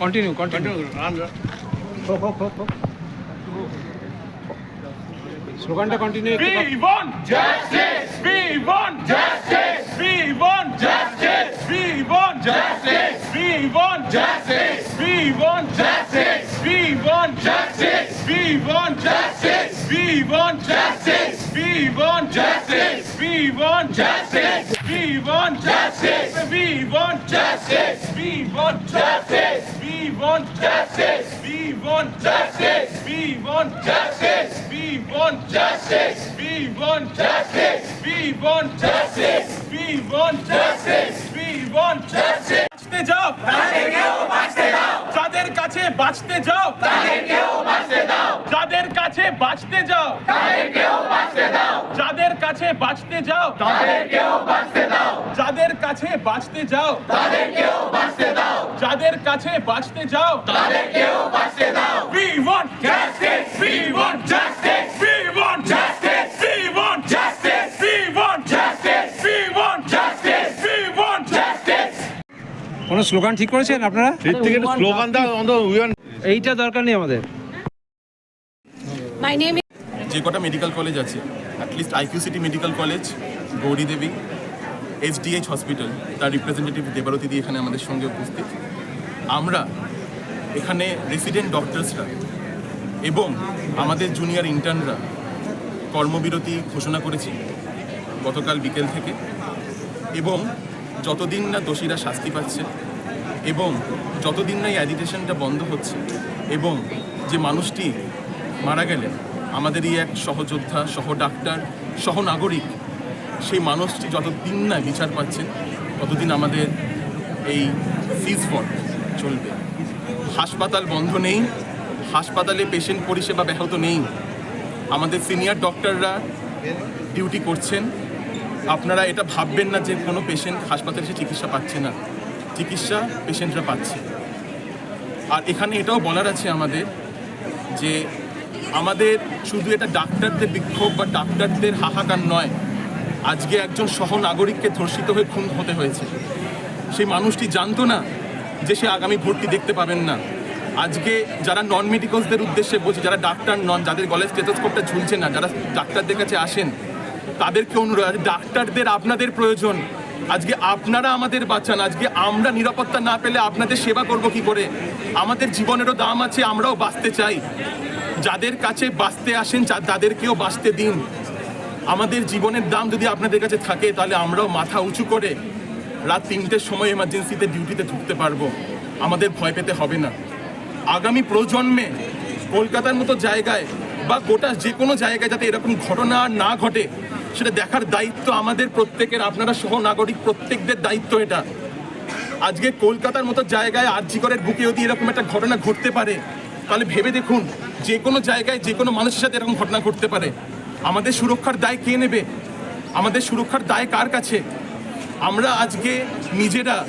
Continue continue স্লোগানটা continue We want justice. We want justice. We want justice. We want justice. We want justice. We want justice. We want justice. We want justice. We want justice. We want justice. We want justice. We want justice. We want justice. We want justice. We want justice. We want justice. We want justice. We want justice. We want justice. We want justice. We want justice. We want justice. বাঁচতে যাও তাদেরকেও বাঁচতে দাও যাদের কাছে বাঁচতে যাও তাদেরকেও বাঁচতে দাও যাদের কাছে বাঁচতে যাও তাদেরকেও বাঁচতে দাও যাদের কাছে বাঁচতে যাও তাদেরকেও বাঁচতে দাও কাছে বাঁচতে যাও তাদেরকেও বাঁচতে দাও যাদের কাছে বাঁচতে যাও তাদেরকেও বাঁচতে দাও We want justice. We want justice. We want justice. We want justice. We want justice. We want justice. We want justice. কোনো স্লোগান ঠিক করেছেন আপনারা একটা স্লোগান দাও এইটা দরকার নেই আমাদের name is যে কটা মেডিকেল কলেজ আছে at least IQ city medical college Gouri Devi HDH hospital, তার রিপ্রেজেন্টেটিভ দেবারতী দি এখানে আমাদের সঙ্গে উপস্থিত। আমরা এখানে রেসিডেন্ট ডক্টরসরা এবং আমাদের জুনিয়র ইন্টার্নরা কর্মবিরতি ঘোষণা করেছি গতকাল বিকেল থেকে এবং যতদিন না দোষীরা শাস্তি পাচ্ছে এবং যতদিন না এই অ্যাজিটেশনটা বন্ধ হচ্ছে এবং যে মানুষটি মারা গেলেন, আমাদেরই এক সহযোদ্ধা সহ ডাক্তার সহ নাগরিক সেই মানুষটি যতদিন না বিচার পাচ্ছেন ততদিন আমাদের এই সিজফট চলবে। হাসপাতাল বন্ধ নেই, হাসপাতালে পেশেন্ট পরিষেবা ব্যাহত নেই। আমাদের সিনিয়র ডক্টররা ডিউটি করছেন। আপনারা এটা ভাববেন না যে কোনো পেশেন্ট হাসপাতালে সে চিকিৎসা পাচ্ছে না। চিকিৎসা পেশেন্টরা পাচ্ছে। আর এখানে এটাও বলার আছে আমাদের যে আমাদের শুধু এটা ডাক্তারদের বিক্ষোভ বা ডাক্তারদের হাহাকার নয় আজকে একজন সহ নাগরিককে ধর্ষিত হয়ে খুন হতে হয়েছে। সেই মানুষটি জানতো না যে সে আগামী ভর্তি দেখতে পাবেন না। আজকে যারা নন মেডিকেলসদের উদ্দেশ্যে বলছি, যারা ডাক্তার নন, যাদের গলায় স্টেথোস্কোপটা ঝুলছে না, যারা ডাক্তারদের কাছে আসেন, তাদেরকে অনুরোধ ডাক্তারদের আপনাদের প্রয়োজন। আজকে আপনারা আমাদের বাঁচান, আজকে আমরা নিরাপত্তা না পেলে আপনাদের সেবা করব কি করে? আমাদের জীবনেরও দাম আছে, আমরাও বাঁচতে চাই। যাদের কাছে বাঁচতে আসেন তাদেরকেও বাঁচতে দিন। আমাদের জীবনের দাম যদি আপনাদের কাছে থাকে, তাহলে আমরাও মাথা উঁচু করে রাত তিনটের সময় এমার্জেন্সিতে ডিউটিতে ঢুকতে পারব। আমাদের ভয় পেতে হবে না। আগামী প্রজন্মে কলকাতার মতো জায়গায় বা গোটা যে কোনো জায়গায় যাতে এরকম ঘটনা আর না ঘটে, সেটা দেখার দায়িত্ব আমাদের প্রত্যেকের, আপনারা সহ নাগরিক প্রত্যেকদের দায়িত্ব এটা। আজকে কলকাতার মতো জায়গায় আরজিকরের বুকে যদি এরকম একটা ঘটনা ঘটতে পারে, তাহলে ভেবে দেখুন, যে কোনো জায়গায় যে কোনো মানুষের সাথে এরকম ঘটনা ঘটতে পারে। আমাদের সুরক্ষার দায় কে নেবে? আমাদের সুরক্ষার দায় কার কাছে? আমরা আজকে নিজেরা